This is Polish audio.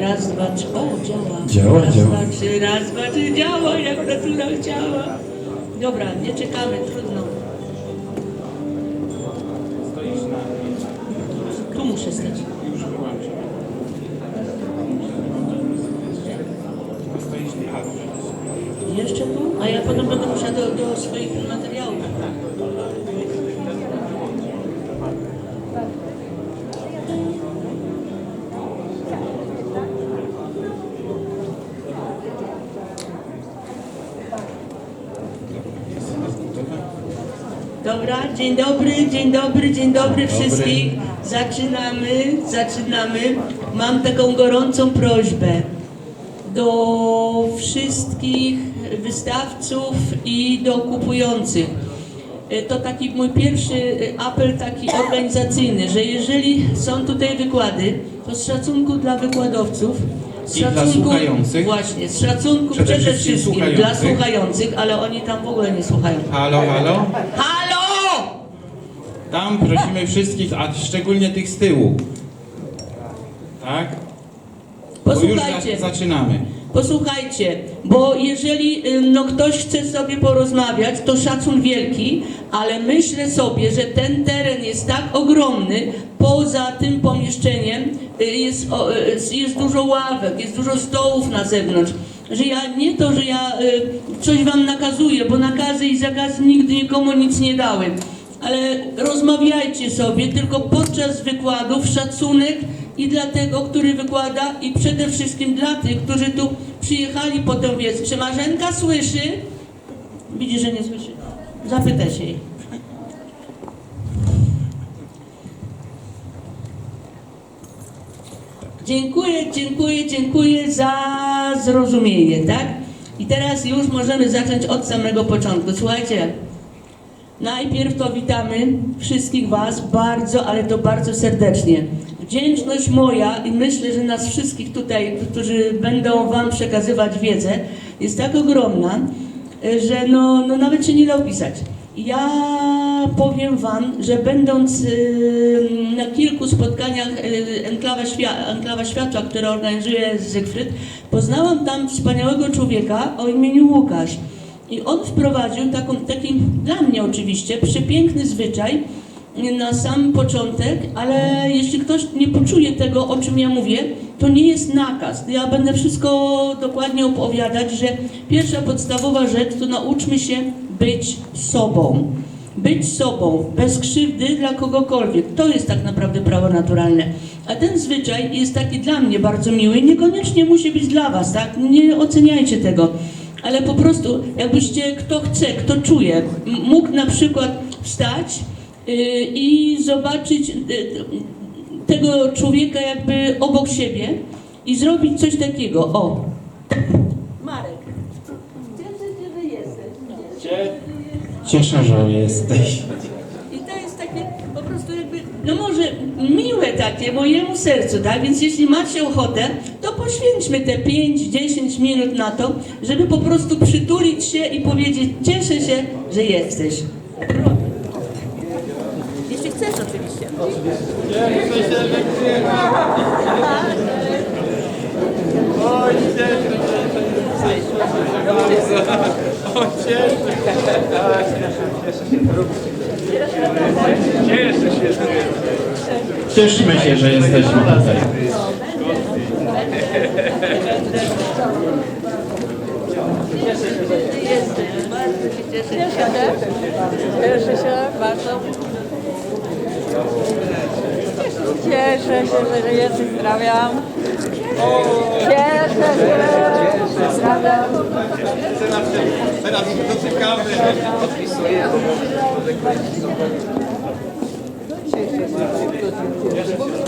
Raz, dwa, trzy. O, działa. Działa, raz, działa. dwa, trzy, raz, dwa, trzy, działa, jak natura chciała. Dobra, nie czekamy, trudno. Tu muszę stać. Jeszcze tu? A ja potem będę musiała do, do Dobra, dzień dobry, dzień dobry, dzień dobry wszystkich. Zaczynamy, zaczynamy. Mam taką gorącą prośbę do wszystkich wystawców i do kupujących. E, To taki mój pierwszy e, apel taki organizacyjny, że jeżeli są tutaj wykłady, to z szacunku dla wykładowców, z I dla szacunku słuchających. właśnie, z szacunku Przede przede, wszystkim dla słuchających. słuchających, ale oni tam w ogóle nie słuchają. Halo, halo? Halo! Tam prosimy wszystkich, a szczególnie tych z tyłu. Tak? Bo już Posłuchajcie. za, zaczynamy. Posłuchajcie, bo jeżeli y, no, ktoś chce sobie porozmawiać, to szacun wielki, ale myślę sobie, że ten teren jest tak ogromny, poza tym pomieszczeniem y, jest, o, y, jest dużo ławek, jest dużo stołów na zewnątrz, że ja nie to, że ja y, coś wam nakazuję, bo nakazy i zakazy nigdy nikomu nic nie dały. Ale rozmawiajcie sobie, tylko podczas wykładów szacunek i dla tego, który wykłada i przede wszystkim dla tych, którzy tu przyjechali po tę wiedzę. Czy Marzenka słyszy? Widzi, że nie słyszy. Zapytaj się jej. Dziękuję, dziękuję, dziękuję za zrozumienie, tak? I teraz już możemy zacząć od samego początku. Słuchajcie, Najpierw to witamy wszystkich Was bardzo, ale to bardzo serdecznie. Wdzięczność moja i myślę, że nas wszystkich tutaj, którzy będą Wam przekazywać wiedzę, jest tak ogromna, że no, no nawet się nie da opisać. Ja powiem Wam, że będąc y, na kilku spotkaniach y, Enklawa, Świa- Enklawa Światła, które organizuje Zygfryd, poznałam tam wspaniałego człowieka o imieniu Łukasz. I on wprowadził taką, taki, dla mnie oczywiście, przepiękny zwyczaj na sam początek, ale jeśli ktoś nie poczuje tego, o czym ja mówię, to nie jest nakaz. Ja będę wszystko dokładnie opowiadać, że pierwsza podstawowa rzecz to nauczmy się być sobą. Być sobą, bez krzywdy dla kogokolwiek. To jest tak naprawdę prawo naturalne. A ten zwyczaj jest taki dla mnie bardzo miły. Niekoniecznie musi być dla Was, tak? Nie oceniajcie tego ale po prostu jakbyście, kto chce, kto czuje, mógł na przykład wstać y, i zobaczyć y, tego człowieka jakby obok siebie i zrobić coś takiego. O! Marek, cieszę się, że jesteś. Cieszę, że jesteś. I to jest takie po prostu jakby, no może miłe takie mojemu sercu, tak? Więc jeśli macie ochotę, to poświęćmy te 5-10 minut na to, żeby po prostu przytulić się i powiedzieć, cieszę się, że jesteś. Jeśli chcesz oczywiście. Oj, cieszę się, że jesteś bardzo. O, cieszę się. A, Cieszę się, cieszę się, że jesteś. Cieszmy się, że jesteśmy tutaj. Jesteś, bardzo się cieszę. Cieszę się. Cieszę się bardzo. Cieszę się, że jest i pozdrawiam. Cieszę się, pozdrawiam. Teraz, teraz dotykamy. Odpisuję. Merci.